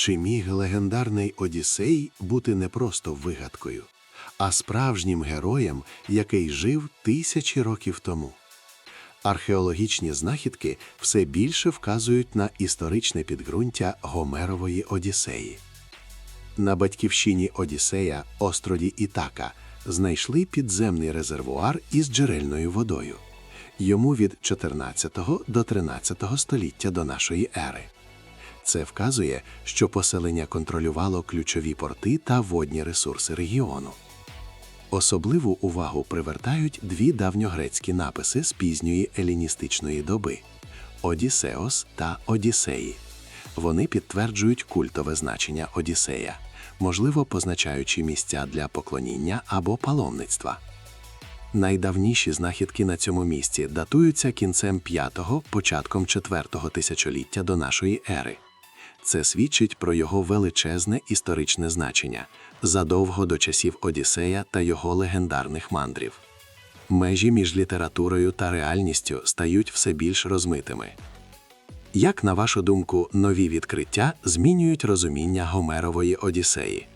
Чи міг легендарний Одіссей бути не просто вигадкою, а справжнім героєм, який жив тисячі років тому? Археологічні знахідки все більше вказують на історичне підґрунтя Гомерової Одіссеї. На батьківщині Одіссея, остроді Ітака, знайшли підземний резервуар із джерельною водою. Йому від 14 до 13 століття до нашої ери. Це вказує, що поселення контролювало ключові порти та водні ресурси регіону. Особливу увагу привертають дві давньогрецькі написи з пізньої еліністичної доби Одіссеос та Одіссеї. Вони підтверджують культове значення Одіссея, можливо, позначаючи місця для поклоніння або паломництва. Найдавніші знахідки на цьому місці датуються кінцем 5-го, початком 4-го тисячоліття до нашої ери. Це свідчить про його величезне історичне значення задовго до часів Одіссея та його легендарних мандрів. Межі між літературою та реальністю стають все більш розмитими. Як, на вашу думку, нові відкриття змінюють розуміння Гомерової Одіссеї?